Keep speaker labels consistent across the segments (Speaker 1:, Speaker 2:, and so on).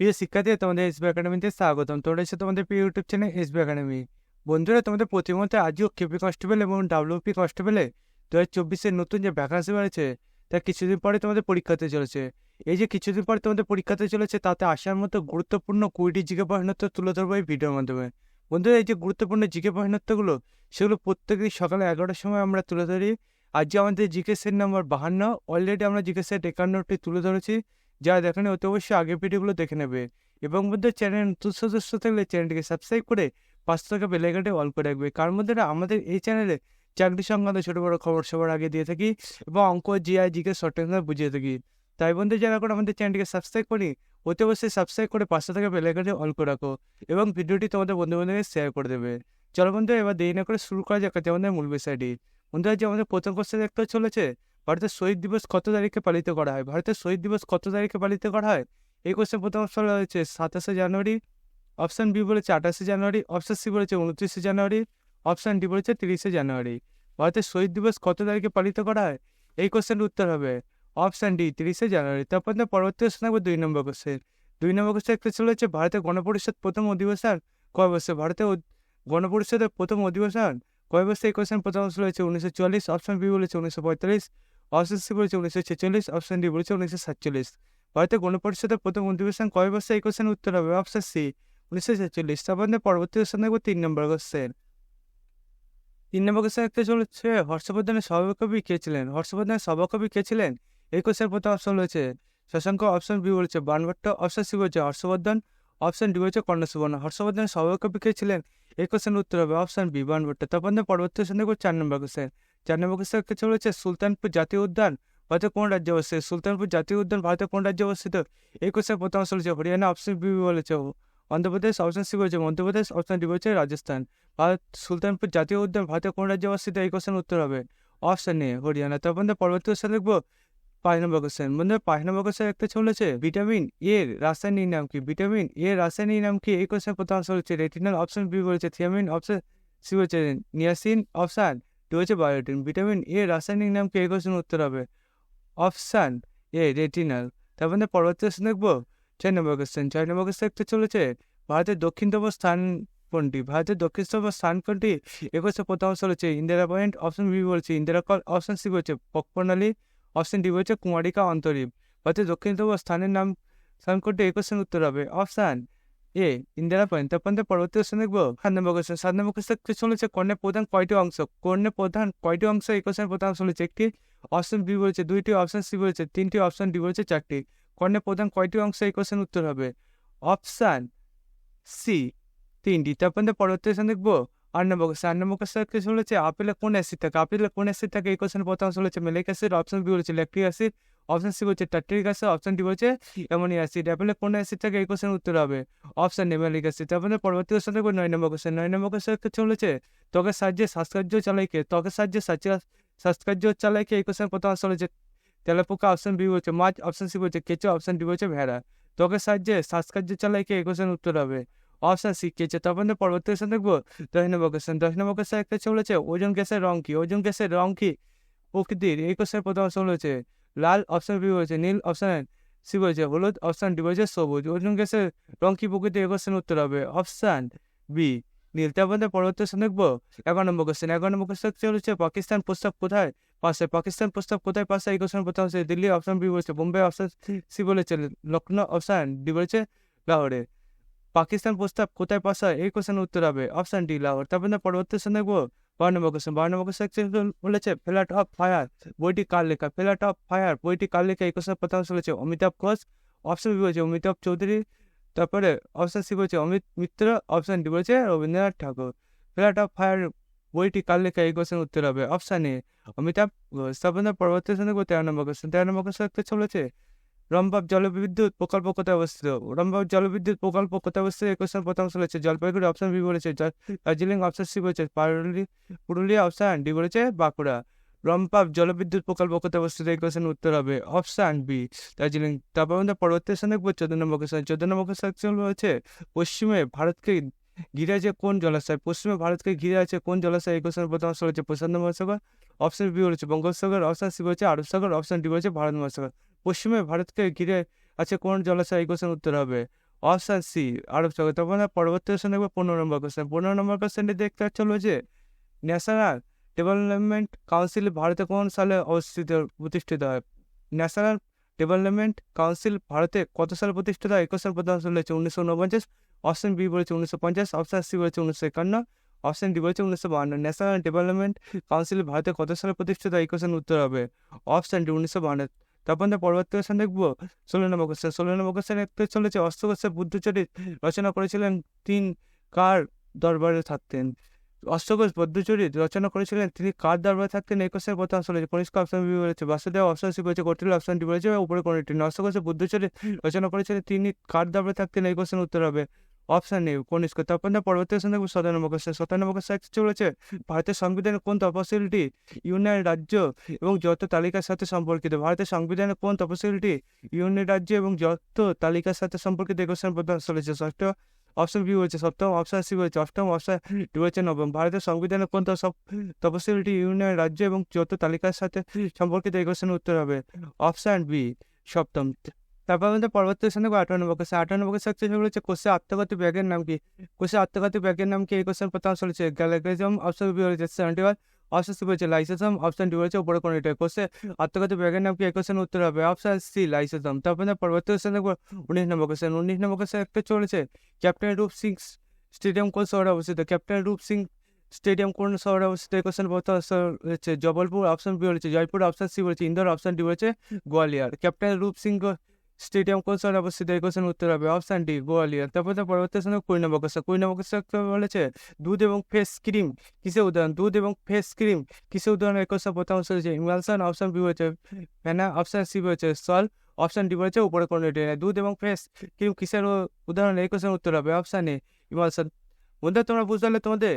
Speaker 1: প্রিয় শিক্ষার্থী তোমাদের এসবি একাডেমিতে স্বাগতম তোমরা এসে তোমাদের প্রিয় ইউটিউব চ্যানেল এসবি একাডেমি বন্ধুরা তোমাদের প্রতিমধ্যে আজও কেপি কনস্টেবল এবং ডাব্লিউপি কনস্টেবলে দু হাজার চব্বিশের নতুন যে ভ্যাকান্সি বেড়েছে তা কিছুদিন পরে তোমাদের পরীক্ষাতে চলেছে এই যে কিছুদিন পরে তোমাদের পরীক্ষাতে চলেছে তাতে আসার মতো গুরুত্বপূর্ণ কুড়িটি জিজ্ঞা প্রশ্নোত্তর তুলে ধরবো এই ভিডিওর মাধ্যমে বন্ধুরা এই যে গুরুত্বপূর্ণ জিজ্ঞা প্রশ্নোত্তরগুলো সেগুলো প্রত্যেকদিন সকালে এগারোটার সময় আমরা তুলে ধরি আজ যে আমাদের জিজ্ঞাসের নাম্বার বাহান্ন অলরেডি আমরা জিজ্ঞাসের একান্নটি তুলে ধরেছি যা দেখানো অতি অবশ্যই আগের ভিডিওগুলো দেখে নেবে। এবং মধ্যে চ্যানেল নতুন সদস্য থাকলে চ্যানেলটিকে সাবস্ক্রাইব করে পাঁচ টাকা বেলাইকাটে অল করে রাখবে। কার মধ্যে আমাদের এই চ্যানেলে চাকরি সংক্রান্ত ছোটো বড়ো খবর সবার আগে দিয়ে থাকি এবং অঙ্ক জিআই জিকে শর্ট বুঝিয়ে থাকি। তাই বন্ধু যারা করে আমাদের চ্যানেলটিকে সাবস্ক্রাইব করি অতি অবশ্যই সাবস্ক্রাইব করে পাঁচশো টাকা বেলাইকাটে অল করে রাখো এবং ভিডিওটি তোমাদের বন্ধু বান্ধবকে শেয়ার করে দেবে। চলো বন্ধু এবার দেরি না করে শুরু করা যাক আমাদের মূল বিষয়টি। বন্ধুরা, যে আমাদের প্রথম কোশ্চেন দেখতে চলেছে ভারতের শহীদ দিবস কত তারিখে পালিত করা হয়? ভারতের শহীদ দিবস কত তারিখে পালিত করা হয়? এই কোশ্চেন প্রথম অপশন রয়েছে সাতাশে জানুয়ারি। অপশন বি বলেছে, আঠাশে জানুয়ারি। অপশন সি বলেছে, উনত্রিশে জানুয়ারি। অপশন ডি বলেছে, তিরিশে জানুয়ারি। ভারতের শহীদ দিবস কত তারিখে পালিত করা হয়? এই কোশ্চেনের উত্তর হবে অপশন ডি তিরিশে জানুয়ারি। তারপর পরবর্তী কোশ্চেন থাকবে দুই নম্বর কোশ্চেন দুই নম্বর কোশ্চেন একটা চলেছে ভারতের গণপরিষদ প্রথম অধিবেশন কয় বছর? ভারতের গণপরিষদের প্রথম অধিবেশন কয় বছর? এই কোশ্চেন প্রথম অপশন রয়েছে, উনিশশো চুয়াল্লিশ অপশন বি বলেছে, উনিশশো পঁয়তাল্লিশ। অপশন সি বলেছে উনিশশো ছেচল্লিশ অপশন ডি বলেছে উনিশশো সাতচল্লিশ। ভারতের গণপরিষদের প্রথম অধিবেশন কয় বছর? এই কোশ্চেন উত্তর হবে অপশন সি উনিশশো ছেচল্লিশ। আমাদের পরবর্তী কোশ্চেন দেখব তিন নম্বর কোশ্চেন তিন নম্বর কোশ্চেন একটা চলেছে হর্ষবর্ধনের সভাকবি কে ছিলেন? হর্ষবর্ধনের সভাকবি কে ছিলেন? এই কোশ্চেন প্রথম অপশন রয়েছে শশাঙ্ক অপশন বি বলেছে বানভট্ট অপশন সি বলেছে হর্ষবর্ধন অপশন ডি বলেছে কর্ণসুবর্ণ। হর্ষবর্ধনের সভাকবি কে ছিলেন? এই কোশ্চেন উত্তর হবে অপশন বি বানভট্ট। তারপর পরবর্তী কোশ্চেন দেখব চার নম্বর কোশ্চেন চার নম্বর কোশ্চেন একটা চলেছে সুলতানপুর জাতীয় উদ্যান ভারতের কোন রাজ্যে অবস্থিত সুলতানপুর জাতীয় উদ্যান ভারতের কোন রাজ্যে অবস্থিত এই কোশ্চেন প্রথম অপশন রয়েছে হরিয়ানা অপশন বি বলেছে অন্ধ্রপ্রদেশ অপশন সি বলেছে মধ্যপ্রদেশ অপশন ডি বলেছে রাজস্থান ভারত সুলতানপুর জাতীয় উদ্যান ভারতের কোন রাজ্যে অবস্থিত এই কোশ্চেন উত্তর হবে অপশন এ হরিয়ানা তারপর পরবর্তী কোশ্চেন দেখব পাঁচ নম্বর কোশ্চেন বন্ধু পাঁচ নম্বর কোশ্চেন একটা চলেছে ভিটামিন এর রাসায়নিক নাম কি ভিটামিন এর রাসায়নিক নাম কি এই কোশ্চেন প্রথম অপশন হচ্ছে রেটিনাল অপশন বি বলেছে থিয়ামিন অপশন সি বলেছে নিয়াসিন অপশন হচ্ছে বায়োটিন ভিটামিন এ রাসায়নিক নাম কি কোশ্চেন উত্তর হবে। অপশান এ রেটিনাল তারপর আমাদের পরবর্তী কোশ্চেন দেখব। ছয় নম্বর কোশ্চেন ছয় নম্বর কোশ্চেন একটা চলেছে। ভারতের দক্ষিণতম স্থান কোনটি ভারতের দক্ষিণতম স্থান কোনটি একুশে প্রথম অপশন হচ্ছে ইন্দিরা পয়েন্ট অপশন বি বলছে ইন্দিরা কল অপশন সি বলছে পকপ্রণালী অপশন ডি বলছে কুমারিকা অন্তরীপ। ভারতের দক্ষিণতম স্থানের নাম স্থান কোনটি এই কোশ্চেন উত্তর হবে। অপশান এ ইন্দিরা পয়েন্ট তারপর পরবর্তী কোশ্চেন দেখব সাত নম্বর কোশ্চেন সাত নম্বর কোশ্চেন চলেছে কর্ণের প্রধান কয়টি অংশ কর্ণের প্রধান কয়টি অংশ এই কোশ্চেন প্রধান হচ্ছে একটি অপশন বি বলেছে দুইটি অপশন সি বলেছে তিনটি অপশন ডি বলেছে চারটি কর্ণের প্রধান কয়টি অংশ এই কোশ্চেন উত্তর হবে অপশান সি তিনটি তারপর পরবর্তী কোশ্চেন দেখব আট নম্বর কোশ্চেন আট নম্বর কোশ্চেন আপেলে কোন অ্যাসিড থাকে আপেলে কোন অ্যাসিড থাকে এই কোশ্চেন প্রথম হচ্ছে মেলিক অ্যাসিড অপশন বি বলেছে ল্যাকটিক অ্যাসিড অপশন সি বলছে টার্টিক অ্যাসিড অপশন ডি বলছে অ্যামোনিয়া অ্যাসিড অ্যাপেলে কোন অ্যাসিড থেকে এই কোশ্চেন উত্তর হবে? অপশন নেমেলিক অ্যাসিড আমাদের পরবর্তী কোশ্চেন দেখব নয় নম্বর কোশ্চেন নয় নম্বর কোশ্চেন চলেছে ত্বকের সাহায্যে শ্বাসকার্য চালাইকে, ত্বকের সাহায্যে শ্বাসকার্য চালাইকে এই কোশ্চেন প্রথম অংশ হচ্ছে। তেলাপোকা অপশন বি বলছে মাছ অপশন সি বলছে কেঁচো অপশন ডি বলছে ভেড়া। ত্বকের সাহায্যে শ্বাসকার্য চালাইকে এই কোশ্চেন উত্তর হবে। অপশন সি কেঁচো। তারপর পরবর্তী কোশ্চেন দেখব দশ নম্বর কোশ্চেন দশ নম্বর কোশ্চেন একটা চলেছে ওজন গ্যাসের রং কি? ওজন গ্যাসের রং কি? প্রকৃতির। এই কোশ্চেন প্রথম রয়েছে লাল অপশন বি বলেছে, নীল অপশন সি বলেছে, হলুদ অপশন ডি বলেছে, সবুজ। ওজন গ্যাসের রং কি প্রকৃতির? কোশ্চেন উত্তর হবে, অপশন বি, নীল। তারপর আমাদের পরবর্তী কোশ্চেন দেখব, এগারো নম্বর কোশ্চেন এগারো নম্বর কোশ্চেন চলেছে পাকিস্তান প্রস্তাব কোথায় পাশে? পাকিস্তান প্রস্তাব কোথায় পাশে? এই কোশ্চেন প্রথম হচ্ছে দিল্লি, অপশন বি বলেছে, বোম্বে, অপশন সি বলেছে লখনৌ অপশন ডি বলেছে, লাহোরে। পাকিস্তান প্রস্তাব কোথায় পাশা? এই কোশ্চেন উত্তর হবে, অপশন ডি, লাহোর। তারপর পরবর্তী কোশ্চেন দেখব বারো নম্বর কোশ্চেন বারো নম্বর কোশ্চেন বলেছে ফ্ল্যাট অফ ফায়ার বইটি কার লেখা ফ্ল্যাট অফ ফায়ার বইটি কার লেখা এই কোশ্চেন প্রথম চলেছে অমিতাভ ঘোষ অপশন বি বলেছে অমিতাভ চৌধুরী তারপরে অপশন সি বলেছে অমিত মিত্র অপশন ডি বলেছে Rabindranath Tagore flat of fire বইটি কার লেখা এই কোশ্চেন উত্তর হবে। অপশন এ অমিতাভ ঘোষ তারপর পরবর্তী দেখব তেরো নম্বর কোশ্চেন তেরো নম্বর কোশ্চেন চলেছে রম্বাব জলবিদ্যুৎ প্রকল্প কোথায় অবস্থিত। রম্বাব জলবিদ্যুৎ প্রকল্প কোথায় অবস্থিত কোশ্চেন প্রথম চলেছে জলপাইগুড়ি অপশন বি বলেছে দার্জিলিং অপশন সি বলেছে, পারুলি পুরুলিয়া অপশন ডি বলেছে, বাঁকুড়া। রম্পাব জলবিদ্যুৎ প্রকল্প কোথায় অবস্থিত এই কোশ্চেন উত্তর হবে অপশন বি দার্জিলিং। তারপর আমাদের পরবর্তী স্থানে দেখব, চোদ্দ নম্বর কোশ্চেন চোদ্দ নম্বর কোশ্চেন রয়েছে পশ্চিমে ভারতকে ঘিরে আছে কোন জলাশয়? পশ্চিমে ভারতকে ঘিরে আছে কোন জলাশয়? এই কোশ্চেন প্রথম অংশ রয়েছে প্রশান্ত মহাসাগর অপশন বি বলেছে বঙ্গোপসাগর অপশন সি বলেছে আরব সাগর অপশন ডি বলেছে ভারত মহাসাগর। পশ্চিমে ভারতকে ঘিরে আছে কোন জলাশয় এই কোশ্চেন উত্তর হবে? অপশান সি, আরব সাগর। তারপর পরবর্তী কোশ্চেন দেখব পনেরো নম্বর কোশ্চেন পনেরো নম্বর কোশ্চেনটি দেখতে হলো যে ন্যাশনাল ডেভেলপমেন্ট কাউন্সিল ভারতে কোন সালে অবস্থিত, প্রতিষ্ঠিত হয়? ন্যাশনাল ডেভেলপমেন্ট কাউন্সিল ভারতে কত সালে প্রতিষ্ঠিত হয়? একুশ সাল সাল হয়েছে উনিশশো উনপঞ্চাশ। অপশন বি বলেছে উনিশশো পঞ্চাশ। অপশন সি বলেছে উনিশশো একান্ন। অপশন ডি বলেছে উনিশশো বাহান্ন। ন্যাশনাল ডেভেলপমেন্ট কাউন্সিল ভারতে কত সালে প্রতিষ্ঠিত হয়? এই কোশ্চেন উত্তর হবে। অপশন ডি উনিশশো বাহান্ন। আমরা পরবর্তী কোশ্চেন দেখব ষোলো নম্বর কোশ্চেন ষোলো নম্বর চলেছে অষ্টকোষে বুদ্ধচরিত রচনা করেছিলেন তিন কার দরবারে থাকতেন। অষ্টকোষ বৌদ্ধচরিত রচনা করেছিলেন তিনি কার দরবারে থাকতেন? এই প্রথম আসলে পরিষ্কার অপশন বি বলেছে। বাসুদেব অপশন সি বলেছে কটিল অপশন ডি বলেছে উপরে কোনটি অষ্টকোষে বুদ্ধচরিত রচনা করেছিলেন তিনি কার দরবারে থাকতেন? এই কোশ্চেন উত্তর হবে অপশন নেই কনিষ্ক তারপর আমরা পরবর্তী কোশ্চেন। দেখব সতেরো নম্বর চলেছে। ভারতের সংবিধানের কোন তপশিলটি ইউনিয়ন, রাজ্য এবং যত তালিকার সাথে সম্পর্কিত? ভারতের সংবিধানের কোন তপশিলটি ইউনিয়ন, রাজ্য এবং যত তালিকার সাথে সম্পর্কিত? এই প্রথম চলেছে ষষ্ঠ। অপশন বি হয়েছে সপ্তম। অপশন সি হয়েছে অষ্টম। অপশন ডি হয়েছে নবম। ভারতের সংবিধানের কোন সব তপশিলটি ইউনিয়ন, রাজ্য এবং যত তালিকার সাথে সম্পর্কিত? এই উত্তর হবে অপশন বি, সপ্তম। তারপর আমাদের পরবর্তী কোশ্চেন দেখব নম্বর কোশ্চেন আঠারো নম্বর কোশ্চেন সেগুলো হচ্ছে কোষে আত্মঘাতী ব্যাগের নাম কি? কোষে আত্মঘাতী ব্যাগের নাম কি? এই কোশ্চেন প্রথম চলেছে গ্যালাগ্রিজম অপশন বি হয়েছে সেভেন্টি ওয়ান অপশন সি হয়েছে লাইসেসম অপশন ডি হয়েছে উপরে কোন এটা কোষে আত্মঘাতী ব্যাগের নাম কি? এই কোশ্চেন উত্তর হবে অপশন সি লাইসেসম তারপর পরবর্তী কোশ্চেন দেখব, উনিশ নম্বর কোশ্চেন উনিশ নম্বর কোশ্চেন একটা চলেছে ক্যাপ্টেন রূপ সিং স্টেডিয়াম কোন শহরে অবস্থিত? ক্যাপ্টেন রূপ সিং স্টেডিয়াম কোন শহরে অবস্থিত? এই কোশ্চেন প্রথম হচ্ছে জবলপুর অপশন বি হয়েছে জয়পুর অপশন সি হয়েছে ইন্দোর অপশন ডি হয়েছে গোয়ালিয়র। ক্যাপ্টেন রূপ সিং স্টেডিয়াম কোন শহরে অবস্থিত এই কোশ্চেন উত্তর হবে অপশন ডি গোয়ালিয়র। তারপর পরবর্তী সঙ্গে কুড়ি নম্বর কোশ্চেন কুড়ি নম্বর কোশ্চেন বলেছে? দুধ এবং ফেস ক্রিম, কিসের উদাহরণ? দুধ এবং ফেস ক্রিম কিসে উদাহরণ? এই কোশ্চেন প্রথম হচ্ছে ইমালসান অপশন বি হয়েছে ফেনা অপশন সি হয়েছে সল অপশন ডি হয়েছে উপরে কোন দুধ এবং ফেস ক্রিম কিসের উদাহরণ? এই কোশ্চেন উত্তর হবে অপশন এ ইমালসান। বন্ধু তোমরা বুঝতে তোমাদের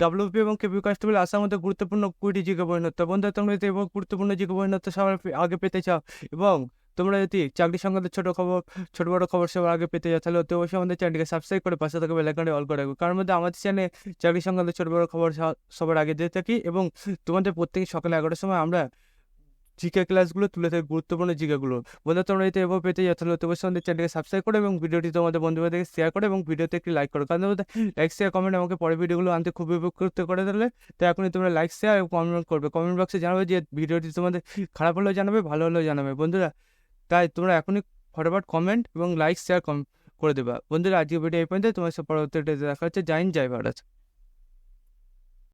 Speaker 1: ডাব্লিউপি এবং কেপি কনস্টেবল আসার মধ্যে গুরুত্বপূর্ণ কুড়িটি জিজ্ঞা পরিণত বন্ধু তোমরা এবং গুরুত্বপূর্ণ জিজ্ঞা পরিণত সবার আগে পেতে চাও এবং তোমরা যদি চাকরি সংক্রান্ত ছোটো খবর, ছোটো বড়ো খবর সবার আগে পেতে যাও, তাহলে অতি অবশ্যই আমাদের চ্যানেলকে সাবস্ক্রাইব করে পাশে থাকা বেলাইকনটি অল করে রাখবে কারণ মধ্যে আমাদের চ্যানেলে চাকরি সংক্রান্ত ছোটো বড়ো খবর সবার আগে দিয়ে থাকি এবং তোমাদের প্রত্যেক সকালে এগারোটার সময় আমরা জিকে ক্লাসগুলো তুলে থাকি, গুরুত্বপূর্ণ জিকেগুলো। বন্ধু, তোমরা যদি এভাবে পেতে যাও, তাহলে অতি অবশ্যই আমাদের চ্যানেলকে সাবস্ক্রাইব করো এবং ভিডিওটি তোমাদের বন্ধুবান্ধবকে শেয়ার করো এবং ভিডিওতে একটি লাইক করো। কারণ লাইক শেয়ার কমেন্ট আমাকে পরে ভিডিওগুলো আনতে খুবই উপকৃত করে দিলে তাই এখনই তোমরা লাইক শেয়ার এবং কমেন্ট করবে। কমেন্ট বক্সে জানাবে যে ভিডিওটি তোমাদের খারাপ হলেও জানাবে, ভালো হলেও জানাবে। বন্ধুরা তাই তোমরা এখনই ফটাফট কমেন্ট এবং লাইক শেয়ার করে দেবা। বন্ধুরা আজকে ভিডিও এই পর্যন্ত তোমার সব পরবর্তী দেখা হচ্ছে জাইন জয় ভারত।